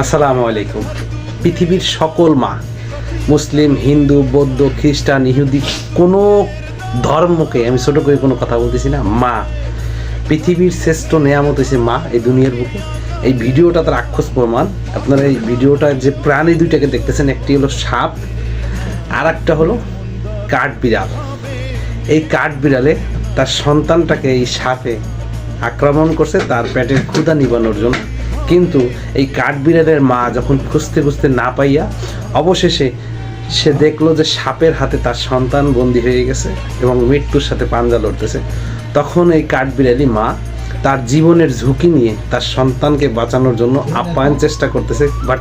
আসসালামু আলাইকুম। পৃথিবীর সকল মা, মুসলিম, হিন্দু, বৌদ্ধ, খ্রিস্টান, ইহুদি, কোনো ধর্মকে, আমি ছোট করে কোনো কথা বলতেছি না, মা। পৃথিবীর শ্রেষ্ঠ নেয়ামত হয়েছে মা এই দুনিয়ার বুকে। এই ভিডিওটা তার আক্ষস প্রমাণ। আপনারা এই ভিডিওটা যে প্রাণী দুইটাকে দেখতেছেন, একটি হলো সাপ আর একটা হলো কাঠ বিড়াল এই কাঠ বিড়ালে তার সন্তানটাকে এই সাপে আক্রমণ করছে, তার পেটের ক্ষুধা নিবানোর জন্য। কিন্তু এই কাঠবিড়ালের মা যখন খুঁজতে খুঁজতে না পাইয়া অবশেষে সে দেখল যে সাপের হাতে তার সন্তান বন্দি হয়ে গেছে এবং মৃত্যুর সাথে পাঞ্জা লড়তেছে। তখন এই কাঠবিড়ালি মা তার জীবনের ঝুঁকি নিয়ে তার সন্তানকে বাঁচানোর জন্য আপ্যায়ন চেষ্টা করতেছে। বাট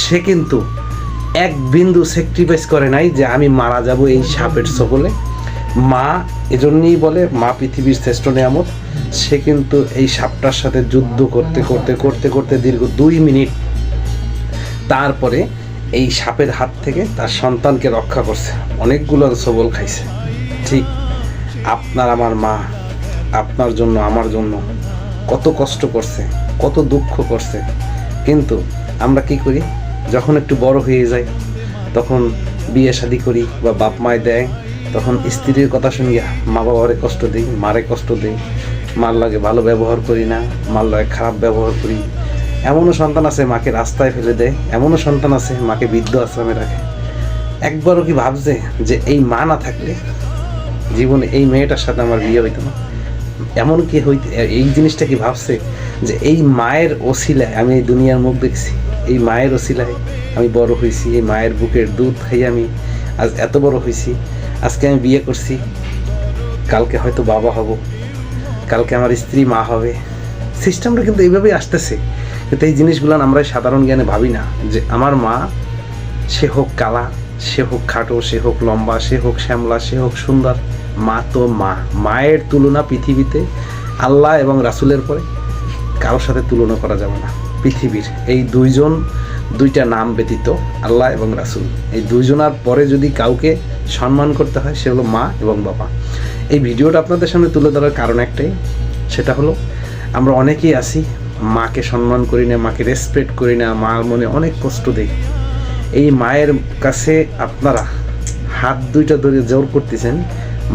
সে কিন্তু এক বিন্দু স্যাক্রিফাইস করে নাই যে আমি মারা যাব এই সাপের সকলে মা এজন্যই বলে, মা পৃথিবীর শ্রেষ্ঠ নিয়ামত। সে কিন্তু এই সাপটার সাথে যুদ্ধ করতে করতে করতে করতে দীর্ঘ দুই মিনিট তারপরে এই সাপের হাত থেকে তার সন্তানকে রক্ষা করছে। অনেকগুলো সবল খাইছে। ঠিক আপনার আমার মা, আপনার জন্য, আমার জন্য কত কষ্ট করছে, কত দুঃখ করছে। কিন্তু আমরা কি করি? যখন একটু বড় হয়ে যাই, তখন বিয়ে শাদি করি বা বাপ মায় দেয়, তখন স্ত্রীর কথা শুনিয়া মা বাবারে কষ্ট দিই, মারে কষ্ট দিই মার লাগে ভালো ব্যবহার করি না মার লাগে খারাপ ব্যবহার করি। এমনও সন্তান আছে মাকে রাস্তায় ফেলে দেয়, এমনও সন্তান আছে মাকে বৃদ্ধ আশ্রমে রাখে। একবারও কি ভাবছে যে এই মা না থাকলে জীবনে এই মেয়েটার সাথে আমার বিয়ে হইতো না? এমন কি হইতে এই জিনিসটা কি ভাবছে যে এই মায়ের ওসিলায় আমি এই দুনিয়ার মুখ দেখছি, এই মায়ের ওসিলায় আমি বড় হয়েছি এই মায়ের বুকের দুধ খাই আমি, আজ এত বড় হয়েছি আজকে আমি বিয়ে করছি, কালকে হয়তো বাবা হব। কালকে আমার স্ত্রী মা হবে। সিস্টেমটা কিন্তু এইভাবেই আসতেছে। কিন্তু এই জিনিসগুলো আমরা সাধারণ জ্ঞানে ভাবি না যে আমার মা, সে হোক কালা, সে হোক খাটো, সে হোক লম্বা, সে হোক শ্যামলা, সে হোক সুন্দর, মা তো মা। মায়ের তুলনা পৃথিবীতে আল্লাহ এবং রাসুলের পরে কারোর সাথে তুলনা করা যাবে না। পৃথিবীর এই দুইজন, দুইটা নাম ব্যতীত আল্লাহ এবং রাসুল। এই দুইজনার পরে যদি কাউকে সম্মান করতে হয়, সে হলো মা এবং বাবা। এই ভিডিওটা আপনাদের সামনে তুলে ধরার কারণ একটাই, সেটা হলো আমরা অনেকেই আছি, মাকে সম্মান করি না, মাকে রেসপেক্ট করি না, মার মনে অনেক কষ্ট দেই। এই মায়ের কাছে আপনারা হাত দুইটা ধরে জোর করতেছেন,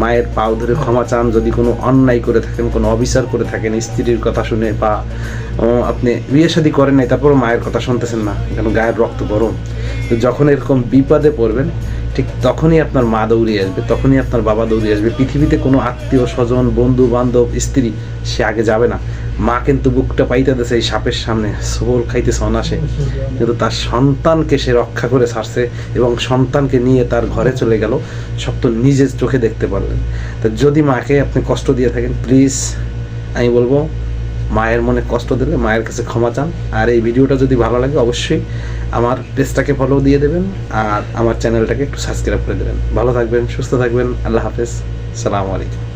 মায়ের পাও ধরে ক্ষমা চান, যদি কোনো অন্যায় করে থাকেন, কোনো অবিচার করে থাকেন, স্ত্রীর কথা শুনে বা আপনি বিয়ে শাদী করেন নাই, তারপরও মায়ের কথা শুনতেছেন না কেন গায়ের রক্ত গরম। যখন এরকম বিপদে পড়বেন ঠিক তখনই আপনার মা দৌড়িয়ে আসবে, তখনই আপনার বাবা দৌড়িয়ে আসবে। পৃথিবীতে কোনো আত্মীয়, স্বজন, বন্ধু, বান্ধব, স্ত্রী, সে আগে যাবে না। মা কিন্তু বুকটা পাইতে দিয়েছে এই সাপের সামনে, সবল খাইতেছে অনাসে। কিন্তু তার সন্তানকে সে রক্ষা করে ছাড়ছে এবং সন্তানকে নিয়ে তার ঘরে চলে গেল। সব তো নিজের চোখে দেখতে পারলেন। তো যদি মাকে আপনি কষ্ট দিয়ে থাকেন প্লিজ আমি বলব মায়ের মনে কষ্ট দিলে মায়ের কাছে ক্ষমা চান। আর এই ভিডিওটা যদি ভালো লাগে, অবশ্যই আমার পেজটাকে ফলো দিয়ে দেবেন আর আমার চ্যানেলটাকে একটু সাবস্ক্রাইব করে দেবেন। ভালো থাকবেন, সুস্থ থাকবেন, আল্লাহ হাফেজ। সালামু আলাইকুম।